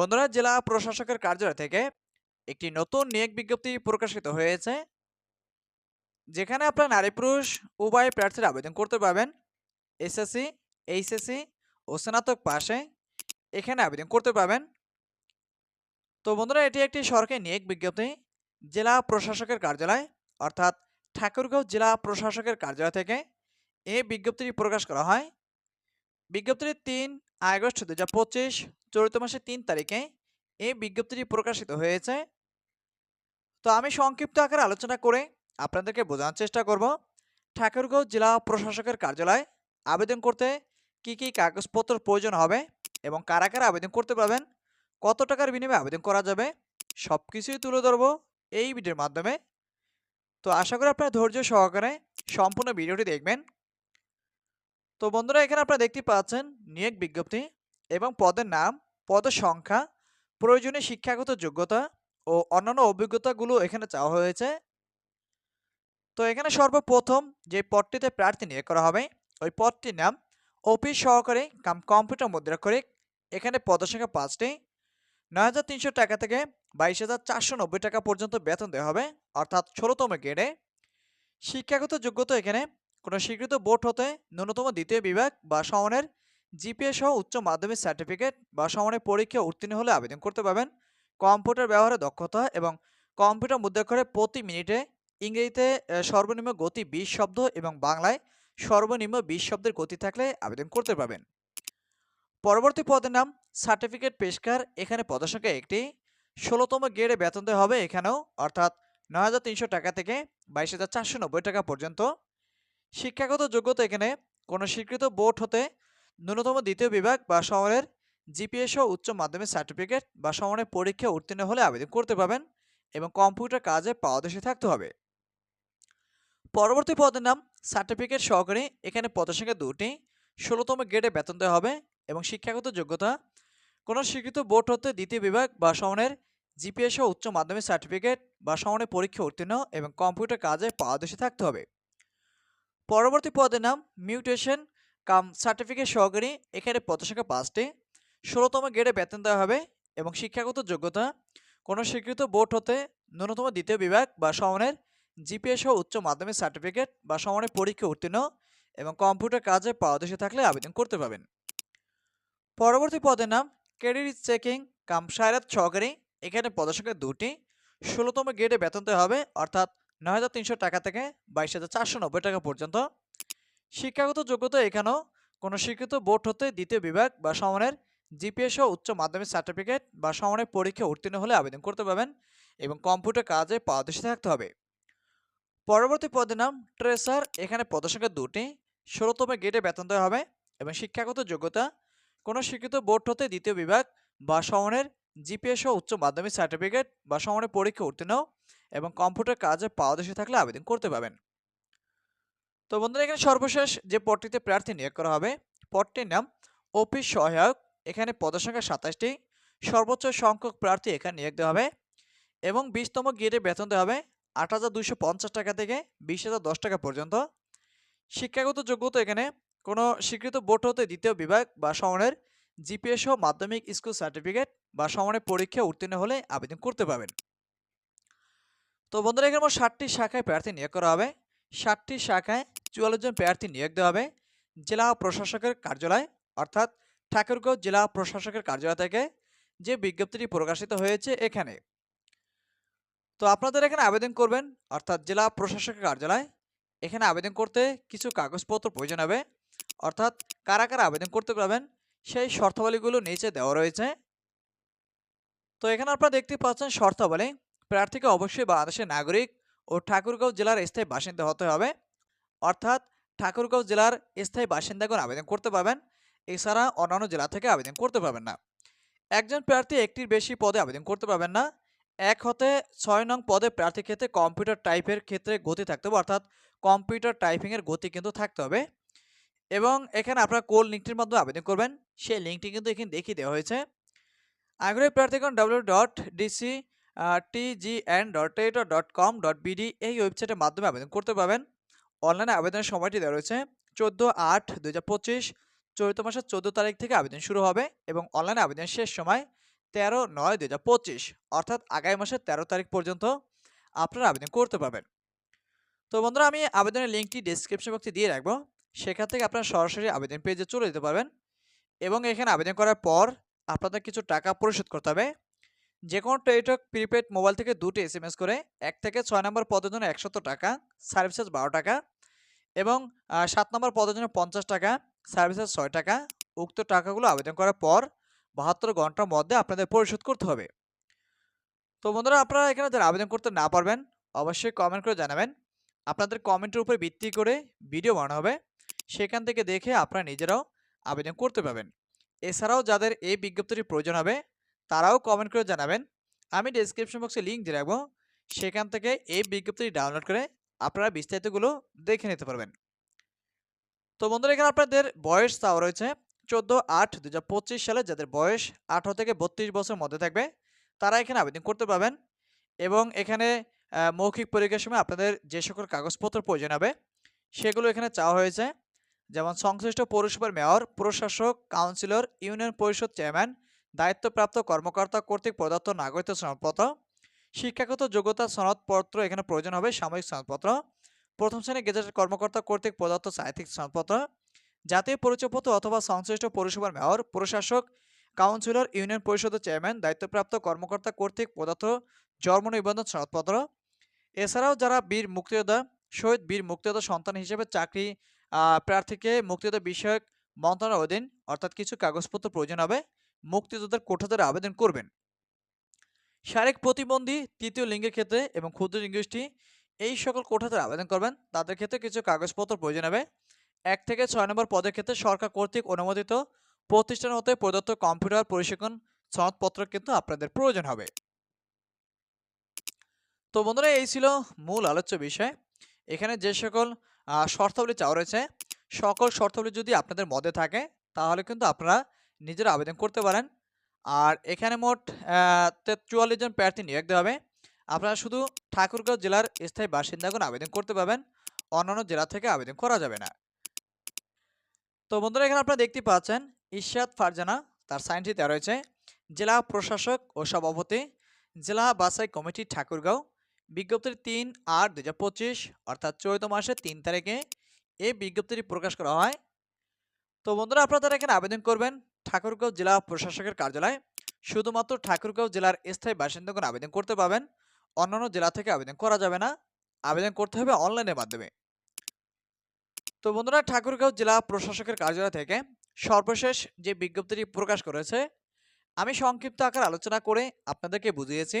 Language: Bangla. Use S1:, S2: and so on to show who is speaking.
S1: বন্ধুরা, জেলা প্রশাসকের কার্যালয় থেকে একটি নতুন নিয়োগ বিজ্ঞপ্তি প্রকাশিত হয়েছে, যেখানে আপনার নারী পুরুষ উভয় প্রার্থীরা আবেদন করতে পারবেন। এসএসসি, এইচএসসি ও স্নাতক পাশে এখানে আবেদন করতে পারবেন। তো বন্ধুরা, এটি একটি সরকারি নিয়োগ বিজ্ঞপ্তি, জেলা প্রশাসকের কার্যালয়, অর্থাৎ ঠাকুরগাঁও জেলা প্রশাসকের কার্যালয় থেকে এই বিজ্ঞপ্তিটি প্রকাশ করা হয়। বিজ্ঞপ্তিটি তিন আগস্ট দু হাজার পঁচিশ, চলিত মাসের তিন তারিখে এই বিজ্ঞপ্তিটি প্রকাশিত হয়েছে। তো আমি সংক্ষিপ্ত আকারে আলোচনা করে আপনাদেরকে বোঝানোর চেষ্টা করব। ঠাকুরগাঁও জেলা প্রশাসকের কার্যালয়ে আবেদন করতে কি কি কাগজপত্র প্রয়োজন হবে এবং কারা কারা আবেদন করতে পারবেন, কত টাকার বিনিময়ে আবেদন করা যাবে সব কিছুই তুলে ধরবো এই ভিডিওর মাধ্যমে। তো আশা করি আপনারা ধৈর্য সহকারে সম্পূর্ণ ভিডিওটি দেখবেন। তো বন্ধুরা, এখানে আপনারা দেখতে পাচ্ছেন নিয়োগ বিজ্ঞপ্তি এবং পদের নাম, পদের সংখ্যা, প্রয়োজনীয় শিক্ষাগত যোগ্যতা ও অন্যান্য অভিজ্ঞতাগুলো এখানে চাওয়া হয়েছে। তো এখানে সর্বপ্রথম যে পদটিতে প্রার্থী নিয়োগ করা হবে, ওই পদটির নাম অফিস সহকারী কাম কম্পিউটার মুদ্রা করে এখানে পদের সংখ্যা পাঁচটি। নয় হাজার তিনশো টাকা থেকে বাইশ হাজার চারশো নব্বই টাকা পর্যন্ত বেতন দেওয়া হবে, অর্থাৎ ষোলোতম গ্রেডে। শিক্ষাগত যোগ্যতা এখানে কোনো স্বীকৃত বোর্ড হতে ন্যূনতম দ্বিতীয় বিভাগ বা সমানের জিপিএ সহ উচ্চ মাধ্যমিক সার্টিফিকেট বা সমানের পরীক্ষা উত্তীর্ণ হলে আবেদন করতে পারবেন। কম্পিউটার ব্যবহারে দক্ষতা এবং কম্পিউটার মুদ্রাক্ষরে প্রতি মিনিটে ইংরেজিতে সর্বনিম্ন গতি বিশ শব্দ এবং বাংলায় সর্বনিম্ন বিশ শব্দের গতি থাকলে আবেদন করতে পারবেন। পরবর্তী পদের নাম সার্টিফিকেট পেশকার। এখানে পদসংখ্যা একটি ষোলোতম গ্রেডে বেতন দেওয়া হবে এখানেও। অর্থাৎ নয় হাজার তিনশো টাকা থেকে বাইশ টাকা পর্যন্ত। শিক্ষাগত যোগ্যতা এখানে কোনো স্বীকৃত বোর্ড হতে ন্যূনতম দ্বিতীয় বিভাগ বা শহরের জিপিএ সহ উচ্চ মাধ্যমিক সার্টিফিকেট বা সমানের পরীক্ষা উত্তীর্ণ হলে আবেদন করতে পারবেন এবং কম্পিউটার কাজে পারদর্শী থাকতে হবে। পরবর্তী পদের নাম সার্টিফিকেট সহকারী এখানে পদের সংখ্যা দুটি, ষোলোতম গ্রেডে বেতন দেওয়া হবে এবং শিক্ষাগত যোগ্যতা কোনো স্বীকৃত বোর্ড হতে দ্বিতীয় বিভাগ বা সমানের জিপিএ সহ উচ্চ মাধ্যমিক সার্টিফিকেট বা সমানের পরীক্ষা উত্তীর্ণ এবং কম্পিউটার কাজে পারদর্শী থাকতে হবে। পরবর্তী পদের নাম মিউটেশন, কাম সার্টিফিকেট সহকারী, এখানে পদের সংখ্যা পাঁচটি। ষোলোতম গ্রেডে বেতন দেওয়া হবে এবং শিক্ষাগত যোগ্যতা, কোনো স্বীকৃত বোর্ড হতে ন্যূনতম দ্বিতীয় বিভাগ বা সমানের জিপিএ সহ উচ্চ মাধ্যমিক সার্টিফিকেট বা সমানের পরীক্ষা উত্তীর্ণ এবং কম্পিউটার কাজে পারদর্শী থাকলে আবেদন করতে পারবেন। পরবর্তী পদের নাম ক্রেডিট চেকিং, কাম সায়রাত সহকারী, এখানে পদের সংখ্যা দুটি। ষোলোতম গ্রেডে বেতন দেওয়া হবে, অর্থাৎ নয় হাজার তিনশো টাকা থেকে বাইশ হাজার চারশো নব্বই টাকা পর্যন্ত। শিক্ষাগত যোগ্যতা এখানেও কোনো স্বীকৃত বোর্ড হতে দ্বিতীয় বিভাগ বা সমানের জিপিএ সহ উচ্চ মাধ্যমিক সার্টিফিকেট বা সমানের পরীক্ষা উত্তীর্ণ হলে আবেদন করতে পারবেন এবং কম্পিউটার কাজে পারদর্শী থাকতে হবে। পরবর্তী পদের নাম ট্রেসার। এখানে পদসংখ্যা দুটি। ষোলোতম গেটে বেতন দেওয়া হবে এবং শিক্ষাগত যোগ্যতা কোনো স্বীকৃত বোর্ড হতে দ্বিতীয় বিভাগ বা সমানের জিপিএ সহ উচ্চ মাধ্যমিক সার্টিফিকেট বা সমানের পরীক্ষা উত্তীর্ণ এবং কম্পিউটার কাজে পারদর্শী থাকলে আবেদন করতে পারবেন। তো বন্ধুরা, এখানে সর্বশেষ যে পদটিতে প্রার্থী নিয়োগ করা হবে, পদটির নাম অফিস সহায়ক, এখানে পদসংখ্যা সাতাশটি, সর্বোচ্চ সংখ্যক প্রার্থী এখানে নিয়োগ দেওয়া হবে এবং বিশতম গ্রেডে বেতন দেওয়া হবে আট হাজার দুইশো পঞ্চাশ টাকা থেকে বিশ হাজার দশ টাকা পর্যন্ত। শিক্ষাগত যোগ্যতা এখানে কোনো স্বীকৃত বোর্ড হতে দ্বিতীয় বিভাগ বা সমানের জিপিএ সহ মাধ্যমিক স্কুল সার্টিফিকেট বা সমানের পরীক্ষা উত্তীর্ণ হলে আবেদন করতে পারবেন। তো বন্ধুরা, এখানে মোট ষাটটি শাখায় প্রার্থী নিয়োগ করা হবে। ষাটটি শাখায় চুয়াল্লিশ জন প্রার্থী নিয়োগ দেওয়া হবে। জেলা প্রশাসকের কার্যালয়, অর্থাৎ ঠাকুরগাঁও জেলা প্রশাসকের কার্যালয় থেকে যে বিজ্ঞপ্তিটি প্রকাশিত হয়েছে এখানে। তো আপনাদের এখানে আবেদন করবেন, অর্থাৎ জেলা প্রশাসকের কার্যালয়। এখানে আবেদন করতে কিছু কাগজপত্র প্রয়োজন হবে, অর্থাৎ কারা কারা আবেদন করতে পারবেন সেই শর্তাবলীগুলো নিচে দেওয়া রয়েছে। তো এখানে আপনারা দেখতে পাচ্ছেন শর্তাবলী, প্রার্থীকে অবশ্যই বাংলাদেশের নাগরিক ও ঠাকুরগাঁও জেলার স্থায়ী বাসিন্দা হতে হবে। অর্থাৎ ঠাকুরগাঁও জেলার স্থায়ী বাসিন্দাগণ আবেদন করতে পারবেন, এছাড়া অন্যান্য জেলা থেকে আবেদন করতে পারবেন না। একজন প্রার্থী একটির বেশি পদে আবেদন করতে পারবেন না, এক হতে ছয় নং পদে প্রার্থীর ক্ষেত্রে কম্পিউটার টাইপের ক্ষেত্রে গতি থাকতে হবে, অর্থাৎ কম্পিউটার টাইপিংয়ের গতি কিন্তু থাকতে হবে। এবং এখানে আপনারা কোল লিঙ্কটির মাধ্যমে আবেদন করবেন। সেই লিঙ্কটি কিন্তু এখানে দেখিয়ে দেওয়া হয়েছে। আগ্রহী প্রার্থীগণ W dot DC TGN dot টেটো dot com dot BD এই ওয়েবসাইটের মাধ্যমে আবেদন করতে পারবেন। অনলাইনে আবেদনের সময়টি দেওয়া রয়েছে চোদ্দ আট দু হাজার পঁচিশ, চলিত মাসের চোদ্দ তারিখ থেকে আবেদন শুরু হবে এবং অনলাইনে আবেদনের শেষ সময় তেরো নয় দু হাজার পঁচিশ, অর্থাৎ আগামী মাসের তেরো তারিখ পর্যন্ত আপনারা আবেদন করতে পারবেন। তো বন্ধুরা, আমি আবেদনের লিঙ্কটি ডিসক্রিপশন বক্সে দিয়ে রাখব। সেখান থেকে আপনারা সরাসরি আবেদন পেজে চলে যেতে পারবেন এবং এখানে আবেদন করার পর আপনাদের কিছু টাকা পরিশোধ করতে হবে। যে কোনো টেলিটক প্রিপেড মোবাইল থেকে দুটি এস এম এস করে, এক থেকে ছয় নম্বর পদের জন্য একশত টাকা, সার্ভিস চার্জ বারো টাকা এবং সাত নম্বর পদের জন্য পঞ্চাশ টাকা, সার্ভিস চার্জ ছয় টাকা। উক্ত টাকাগুলো আবেদন করার পর বাহাত্তর ঘণ্টার মধ্যে আপনাদের পরিশোধ করতে হবে। তো বন্ধুরা, আপনারা এখানে যারা আবেদন করতে না পারবেন, অবশ্যই কমেন্ট করে জানাবেন। আপনাদের কমেন্টের উপর ভিত্তি করে ভিডিও বানানো হবে। সেখান থেকে দেখে আপনারা নিজেরাও আবেদন করতে পারবেন। এছাড়াও যাদের এই বিজ্ঞপ্তির প্রয়োজন হবে, তারাও কমেন্ট করে জানাবেন। আমি ডেসক্রিপশন বক্সে লিঙ্ক দিয়ে রাখব। সেখান থেকে এই বিজ্ঞপ্তিটি ডাউনলোড করে আপনারা বিস্তারিতগুলো দেখে নিতে পারবেন। তো বন্ধুরা, এখানে আপনাদের বয়স তাও রয়েছে। চোদ্দ আট দু সালে যাদের বয়স আঠারো থেকে বত্রিশ বছর মধ্যে থাকবে, তারা এখানে আবেদন করতে পারবেন। এবং এখানে মৌখিক পরীক্ষার সময় আপনাদের যে সকল কাগজপত্র প্রয়োজন হবে, সেগুলো এখানে চাওয়া হয়েছে। যেমন সংশ্লিষ্ট পৌরসভার মেয়র, প্রশাসক, কাউন্সিলর, ইউনিয়ন পরিষদ চেয়ারম্যান, দায়িত্বপ্রাপ্ত কর্মকর্তা কর্তৃক প্রদত্ত নাগরিকত্ব সনদপত্র, শিক্ষাগত যোগ্যতা সনদপত্র এখানে প্রয়োজন হবে, সাময়িক সনদপত্র, প্রথম শ্রেণি গেজেটেড কর্মকর্তা কর্তৃক প্রদত্ত সাহিত্যিক সনদপত্র, জাতীয় পরিচয়পত্র অথবা সংশ্লিষ্ট পৌরসভার মেয়র, প্রশাসক, কাউন্সিলর, ইউনিয়ন পরিষদের চেয়ারম্যান, দায়িত্বপ্রাপ্ত কর্মকর্তা কর্তৃক প্রদত্ত জন্ম নিবন্ধন সনদপত্র এছাড়াও যারা বীর মুক্তিযোদ্ধা, শহীদ বীর মুক্তিযোদ্ধা সন্তান হিসেবে চাকরি প্রার্থীকে মুক্তিযোদ্ধা বিষয়ক মন্ত্রণালয়ের অধীন, অর্থাৎ কিছু কাগজপত্র প্রয়োজন হবে মুক্তিযোদ্ধার কোঠাদের আবেদন করবেন। শারীরিক প্রতিবন্ধী, তৃতীয় লিঙ্গের ক্ষেত্রে এবং ক্ষুদ্র লিঙ্গোষ্ঠী, এই সকল কোঠাধারে আবেদন করবেন। তাদের ক্ষেত্রে কিছু কাগজপত্র প্রয়োজন হবে। এক থেকে ছয় নম্বর পদের ক্ষেত্রে সরকার কর্তৃক অনুমোদিত প্রতিষ্ঠান হতে প্রদত্ত কম্পিউটার প্রশিক্ষণ সনদপত্র কিন্তু আপনাদের প্রয়োজন হবে। তো বন্ধুরা, এই ছিল মূল আলোচ্য বিষয়। এখানে যে সকল শর্তাবলী চাওয়া রয়েছে, সকল শর্তাবলী যদি আপনাদের মধ্যে থাকে, তাহলে কিন্তু আপনারা নিজেরা আবেদন করতে পারেন। আর এখানে মোট চুয়াল্লিশ জন প্রার্থী নিয়োগ দেওয়া হবে। আপনারা শুধু ঠাকুরগাঁও জেলার স্থায়ী বাসিন্দাগণ আবেদন করতে পারবেন, অন্যান্য জেলা থেকে আবেদন করা যাবে না। তো বন্ধুরা, এখানে আপনারা দেখতে পাচ্ছেন ইশাদ ফারজানা তার সাইনটি দেওয়া রয়েছে। জেলা প্রশাসক ও সভাপতি, জেলা বাসাই কমিটি ঠাকুরগাঁও। বিজ্ঞপ্তির তিন আট দু অর্থাৎ চৈত মাসের তিন তারিখে এই বিজ্ঞপ্তিটি প্রকাশ করা হয়। তো বন্ধুরা, আপনারা যারা এখানে আবেদন করবেন, ঠাকুরগাঁও জেলা প্রশাসকের কার্যালয় শুধুমাত্র ঠাকুরগাঁও জেলার স্থায়ী বাসিন্দাগণ আবেদন করতে পারবেন অন্যান্য জেলা থেকে আবেদন করা যাবে না। আবেদন করতে হবে অনলাইনের মাধ্যমে। তো বন্ধুরা, ঠাকুরগাঁও জেলা প্রশাসকের কার্যালয় থেকে সর্বশেষ যে বিজ্ঞপ্তিটি প্রকাশ করেছে, আমি সংক্ষিপ্ত আকার আলোচনা করে আপনাদেরকে বুঝিয়েছি।